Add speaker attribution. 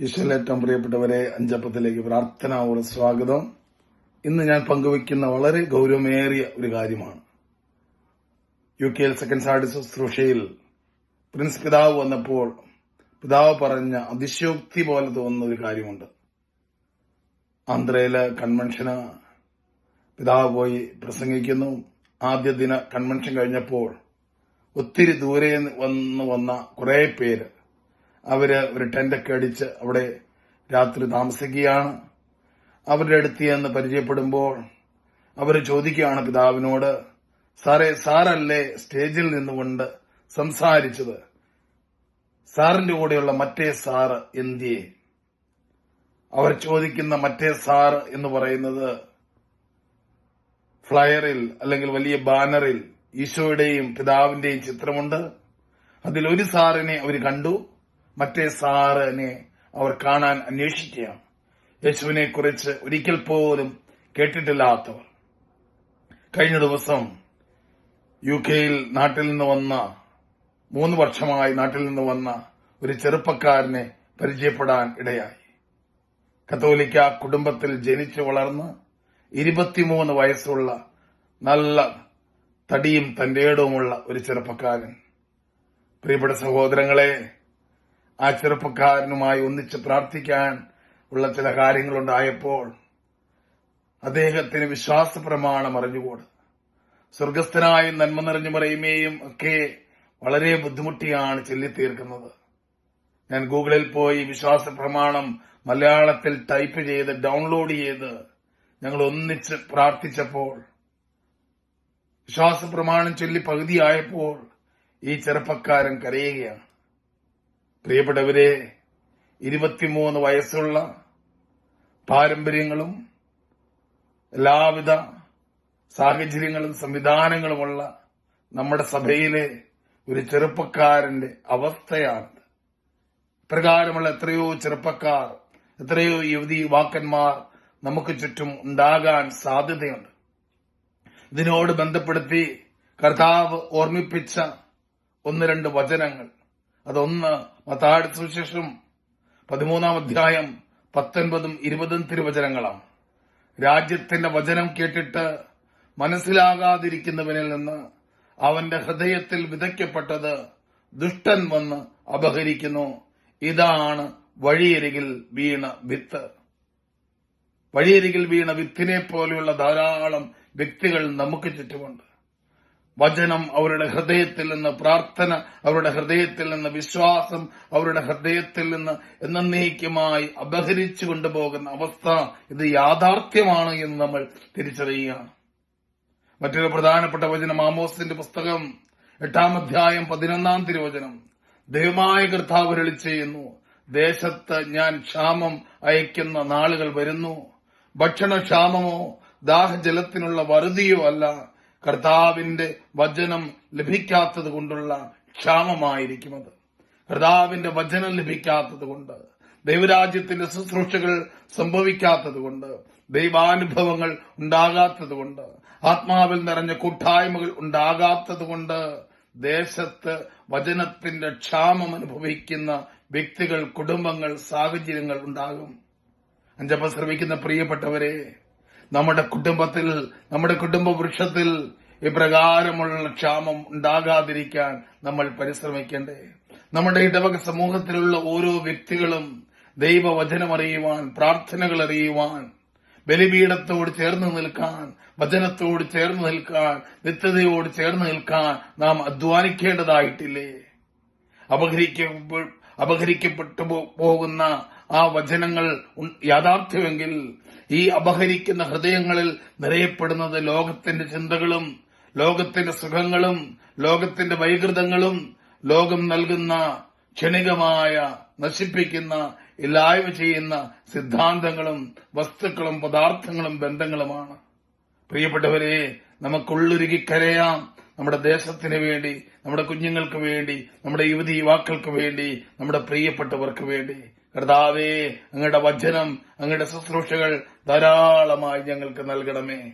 Speaker 1: ഈശ്വരേറ്റവും പ്രിയപ്പെട്ടവരെ അഞ്ചപ്പത്തിലേക്ക് പ്രാർത്ഥനയോടെ സ്വാഗതം. ഇന്ന് ഞാൻ പങ്കുവയ്ക്കുന്ന വളരെ ഗൗരവമേറിയ ഒരു കാര്യമാണ്. യു കെ എൽ സെക്കൻഡ് സാർഡ് ശുശ്രൂഷയിൽ പ്രിൻസ് പിതാവ് വന്നപ്പോൾ പിതാവ് പറഞ്ഞ അതിശയോക്തി പോലെ തോന്നുന്ന ഒരു കാര്യമുണ്ട്. ആന്ധ്രയിലെ കൺവെൻഷന് പിതാവ് പോയി പ്രസംഗിക്കുന്നു. ആദ്യ ദിന കൺവെൻഷൻ കഴിഞ്ഞപ്പോൾ ഒത്തിരി ദൂരെ വന്ന് വന്ന കുറെ പേര് അവർ ഒരു ടെന്റൊക്കെ അടിച്ച് അവിടെ രാത്രി താമസിക്കുകയാണ്. അവരുടെ അടുത്ത് എന്ന് പരിചയപ്പെടുമ്പോൾ അവർ ചോദിക്കുകയാണ് പിതാവിനോട് സാറേ സാറല്ലേ സ്റ്റേജിൽ നിന്നുകൊണ്ട് സംസാരിച്ചത്? സാറിന്റെ കൂടെയുള്ള മറ്റേ സാറ് എന്തിയെ? അവർ ചോദിക്കുന്ന മറ്റേ സാറ് എന്ന് പറയുന്നത് ഫ്ലയറിൽ അല്ലെങ്കിൽ വലിയ ബാനറിൽ ഈശോയുടെയും പിതാവിന്റെയും ചിത്രമുണ്ട്. അതിൽ ഒരു സാറിനെ അവർ കണ്ടു. മറ്റേ സാറിനെ അവർ കാണാൻ അന്വേഷിക്കുകയാണ്. യേശുവിനെ കുറിച്ച് ഒരിക്കൽ പോലും കേട്ടിട്ടില്ലാത്തവർ. കഴിഞ്ഞ ദിവസം യു കെയിൽ നാട്ടിൽ നിന്ന് വന്ന മൂന്ന് വർഷമായി നാട്ടിൽ നിന്ന് വന്ന ഒരു ചെറുപ്പക്കാരനെ പരിചയപ്പെടാൻ ഇടയായി. കത്തോലിക്ക കുടുംബത്തിൽ ജനിച്ചു വളർന്ന് ഇരുപത്തിമൂന്ന് വയസ്സുള്ള നല്ല തടിയും തന്റേടവുമുള്ള ഒരു ചെറുപ്പക്കാരൻ. പ്രിയപ്പെട്ട സഹോദരങ്ങളെ ആ ചെറുപ്പക്കാരനുമായി ഒന്നിച്ച് പ്രാർത്ഥിക്കാൻ ഉള്ള ചില കാര്യങ്ങളുണ്ടായപ്പോൾ അദ്ദേഹത്തിന് വിശ്വാസ പ്രമാണം അറിഞ്ഞുകൂട്. സ്വർഗസ്ഥനായ നന്മ നിറഞ്ഞു പറയുമേയും ഒക്കെ വളരെ ബുദ്ധിമുട്ടിയാണ് ചൊല്ലിത്തീർക്കുന്നത്. ഞാൻ ഗൂഗിളിൽ പോയി വിശ്വാസ പ്രമാണം മലയാളത്തിൽ ടൈപ്പ് ചെയ്ത് ഡൗൺലോഡ് ചെയ്ത് ഞങ്ങൾ ഒന്നിച്ച് പ്രാർത്ഥിച്ചപ്പോൾ വിശ്വാസ പ്രമാണം ചൊല്ലി പകുതിയായപ്പോൾ ഈ ചെറുപ്പക്കാരൻ കരയുകയാണ്. പ്രിയപ്പെട്ടവരെ ഇരുപത്തിമൂന്ന് വയസ്സുള്ള പാരമ്പര്യങ്ങളും എല്ലാവിധ സാഹചര്യങ്ങളും സംവിധാനങ്ങളുമുള്ള നമ്മുടെ സഭയിലെ ഒരു ചെറുപ്പക്കാരന്റെ അവസ്ഥയാണ്. പ്രകാരമുള്ള എത്രയോ ചെറുപ്പക്കാർ എത്രയോ യുവതി യുവാക്കന്മാർ നമുക്ക് ചുറ്റും ഉണ്ടാകാൻ സാധ്യതയുണ്ട്. ഇതിനോട് ബന്ധപ്പെടുത്തി കർത്താവ് ഓർമ്മിപ്പിച്ച ഒന്ന് രണ്ട് വചനങ്ങൾ. അതൊന്ന് മത്താട് സുശേഷം പതിമൂന്നാം അധ്യായം പത്തൊൻപതും ഇരുപതും തിരുവചനങ്ങളാണ്. രാജ്യത്തിന്റെ വചനം കേട്ടിട്ട് മനസ്സിലാകാതിരിക്കുന്നവനിൽ നിന്ന് അവന്റെ ഹൃദയത്തിൽ വിതയ്ക്കപ്പെട്ടത് ദുഷ്ടൻ വന്ന് അപഹരിക്കുന്നു. ഇതാണ് വഴിയരികിൽ വീണ വിത്ത്. വഴിയരികിൽ വീണ വിത്തിനെ പോലെയുള്ള ധാരാളം വ്യക്തികൾ നമുക്ക് ചുറ്റുമുണ്ട്. വചനം അവരുടെ ഹൃദയത്തിൽ നിന്ന് പ്രാർത്ഥന അവരുടെ ഹൃദയത്തിൽ നിന്ന് വിശ്വാസം അവരുടെ ഹൃദയത്തിൽ നിന്ന് എന്നേക്കുമായി അപഹരിച്ചു കൊണ്ടുപോകുന്ന അവസ്ഥ ഇത് യാഥാർത്ഥ്യമാണ് എന്ന് നമ്മൾ തിരിച്ചറിയുകയാണ്. മറ്റൊരു പ്രധാനപ്പെട്ട വചനം ആമോസിന്റെ പുസ്തകം എട്ടാം അധ്യായം പതിനൊന്നാം തിരുവചനം. ദൈവമായ കർത്താവ് അരുളി ചെയ്യുന്നു ദേശത്ത് ഞാൻ ക്ഷാമം അയക്കുന്ന നാളുകൾ വരുന്നു. ഭക്ഷണക്ഷാമമോ ദാഹജലത്തിനുള്ള വറുതിയോ അല്ല. കർത്താവിന്റെ വചനം ലഭിക്കാത്തത് കൊണ്ടുള്ള ക്ഷാമമായിരിക്കും അത്. കർത്താവിന്റെ വചനം ലഭിക്കാത്തത് കൊണ്ട് ദൈവരാജ്യത്തിന്റെ ശുശ്രൂഷകൾ സംഭവിക്കാത്തത് കൊണ്ട് ദൈവാനുഭവങ്ങൾ ഉണ്ടാകാത്തത് കൊണ്ട് ആത്മാവിൽ നിറഞ്ഞ കൂട്ടായ്മകൾ ഉണ്ടാകാത്തത് കൊണ്ട് ദേശത്ത് വചനത്തിന്റെ ക്ഷാമം അനുഭവിക്കുന്ന വ്യക്തികൾ കുടുംബങ്ങൾ സാഹചര്യങ്ങൾ ഉണ്ടാകും. അഞ്ചപ്പം ശ്രമിക്കുന്ന പ്രിയപ്പെട്ടവരെ നമ്മുടെ കുടുംബത്തിൽ നമ്മുടെ കുടുംബ വൃക്ഷത്തിൽ ഇപ്രകാരമുള്ള ക്ഷാമം ഉണ്ടാകാതിരിക്കാൻ നമ്മൾ പരിശ്രമിക്കേണ്ടേ. നമ്മുടെ ഇടവക സമൂഹത്തിലുള്ള ഓരോ വ്യക്തികളും ദൈവവചനം അറിയുവാൻ പ്രാർത്ഥനകൾ അറിയുവാൻ ബലിപീഠത്തോട് ചേർന്ന് നിൽക്കാൻ വചനത്തോട് ചേർന്ന് നിൽക്കാൻ നിത്യതയോട് ചേർന്ന് നിൽക്കാൻ നാം അധ്വാനിക്കേണ്ടതായിട്ടില്ലേ? അപഹരിക്കപ്പെ അപഹരിക്കപ്പെട്ടു പോകുന്ന ആ വചനങ്ങൾ യാഥാർത്ഥ്യമെങ്കിൽ ഈ അപഹരിക്കുന്ന ഹൃദയങ്ങളിൽ നിറയപ്പെടുന്നത് ലോകത്തിന്റെ ചിന്തകളും ലോകത്തിന്റെ സുഖങ്ങളും ലോകത്തിന്റെ വൈകൃതങ്ങളും ലോകം നൽകുന്ന ക്ഷണികമായ നശിപ്പിക്കുന്ന ഇല്ലായ്മ ചെയ്യുന്ന സിദ്ധാന്തങ്ങളും വസ്തുക്കളും പദാർത്ഥങ്ങളും ബന്ധങ്ങളുമാണ്. പ്രിയപ്പെട്ടവരെ നമുക്കുള്ളുരുകി കരയാം. നമ്മുടെ ദേശത്തിന് വേണ്ടി നമ്മുടെ കുഞ്ഞുങ്ങൾക്ക് വേണ്ടി നമ്മുടെ യുവതി യുവാക്കൾക്ക് വേണ്ടി നമ്മുടെ പ്രിയപ്പെട്ടവർക്ക് വേണ്ടി. കർത്താവേ അങ്ങയുടെ വചനം അങ്ങയുടെ ശുശ്രൂഷകൾ ധാരാളമായി ഞങ്ങൾക്ക് നൽകണമേ.